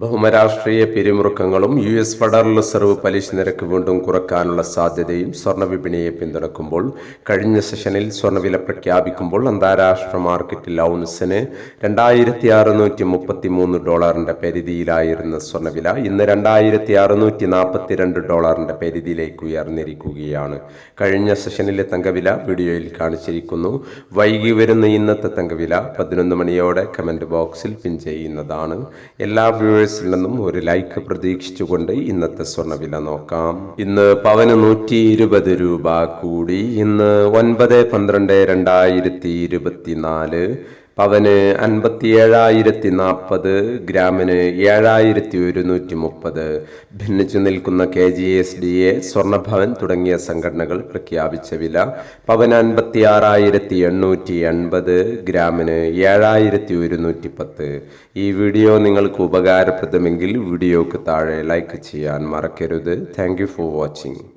ബഹുമരാഷ്ട്രീയ പിരിമുറുക്കങ്ങളും U S federal reserve പലിശ നിരക്ക് വീണ്ടും കുറക്കാനുള്ള സാധ്യതയും സ്വർണവിപണിയെ പിന്തുണക്കുമ്പോൾ കഴിഞ്ഞ സെഷനിൽ സ്വർണവില പ്രഖ്യാപിക്കുമ്പോൾ അന്താരാഷ്ട്ര മാർക്കറ്റിൽ ഔൺസിന് രണ്ടായിരത്തി അറുന്നൂറ്റി മുപ്പത്തി മൂന്ന് ഡോളറിന്റെ പരിധിയിലായിരുന്ന സ്വർണവില ഇന്ന് രണ്ടായിരത്തി അറുന്നൂറ്റി നാൽപ്പത്തി രണ്ട് ഡോളറിന്റെ പരിധിയിലേക്ക് ഉയർന്നിരിക്കുകയാണ്. കഴിഞ്ഞ സെഷനിലെ തങ്കവില വീഡിയോയിൽ കാണിച്ചിരിക്കുന്നു. വൈകി വരുന്ന ഇന്നത്തെ തങ്കവില പതിനൊന്ന് മണിയോടെ കമന്റ് ബോക്സിൽ പിൻ ചെയ്യുന്നതാണ്. എല്ലാ വ്യൂവേഴ്സിൽ നിന്നും ഒരു ലൈക്ക് പ്രതീക്ഷിച്ചുകൊണ്ട് ഇന്നത്തെ സ്വർണവില നോക്കാം. ഇന്ന് പവന് നൂറ്റി ഇരുപത് രൂപ കൂടി. ഇന്ന് ഒൻപത് പന്ത്രണ്ട് രണ്ടായിരത്തി ഇരുപത്തിനാല് പവന് അൻപത്തി ഏഴായിരത്തി നാൽപ്പത് ഗ്രാമിന് ഏഴായിരത്തി ഒരുന്നൂറ്റി മുപ്പത് ഭിന്നിച്ചു നിൽക്കുന്ന K G S D A സ്വർണഭവൻ തുടങ്ങിയ സംഘടനകൾ പ്രഖ്യാപിച്ച വില പവന് അൻപത്തി ആറായിരത്തി എണ്ണൂറ്റി എൺപത് ഗ്രാമിന് ഏഴായിരത്തി ഒരുന്നൂറ്റി പത്ത് ഈ വീഡിയോ നിങ്ങൾക്ക് ഉപകാരപ്രദമെങ്കിൽ വീഡിയോക്ക് താഴെ ലൈക്ക് ചെയ്യാൻ മറക്കരുത്. Thank for watching